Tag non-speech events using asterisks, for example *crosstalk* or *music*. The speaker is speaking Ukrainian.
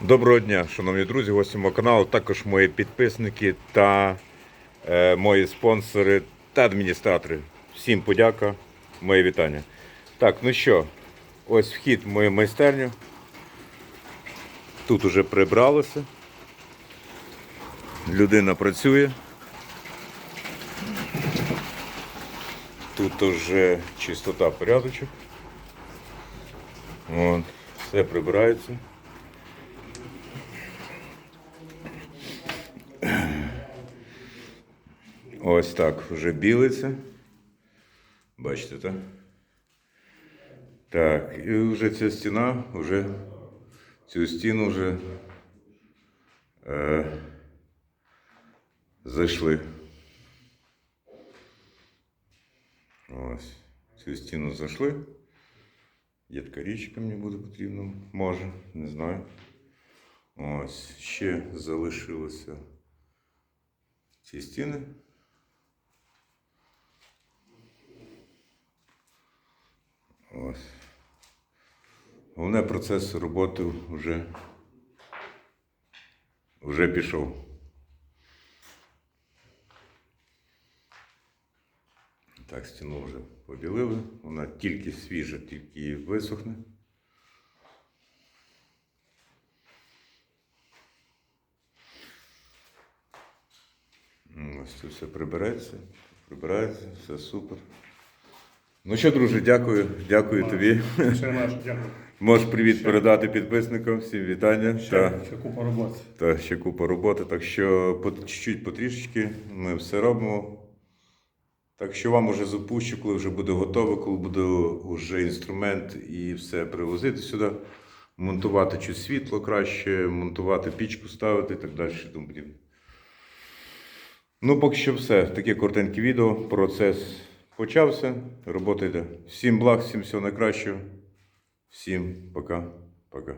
Доброго дня, шановні друзі, гості мого каналу, також мої підписники та е, мої спонсори та адміністратори. Всім подяка, моє вітання. Так, ну що, ось вхід в мою майстерню. Тут уже прибралося. Людина працює. Тут уже чистота, порядочок. От, все прибирається. *clears throat* Ось так вже білиться. Бачите, так? Так, і вже ця стіна, вже цю стіну вже е, зайшли. Ось. Цю стіну зайшли. Є така річка мені буде потрібна, може, не знаю. Ось, ще залишилося ці стіни. Ось. Головне процес роботи вже, вже пішов. Так, стіну вже побілили. Вона тільки свіжа, тільки висохне. Це все прибереться, прибирається, все супер. Ну що, друже, дякую, дякую тобі. Ще наш, дякую. Можеш привіт передати підписникам, всім вітання. Ще, Та, ще купа роботи. та ще купа роботи. Так що по чуть-чуть, потрішечки ми все робимо. Так що вам уже запущу, коли вже буде готово, коли буде вже інструмент і все привозити сюди, монтувати чуть світло краще, монтувати пічку ставити і так далі. тому. Ну, поки що все. Таке коротеньке відео. Процес почався. Робота йде. Всім благ, всім всього найкращого. Всім пока. Пока.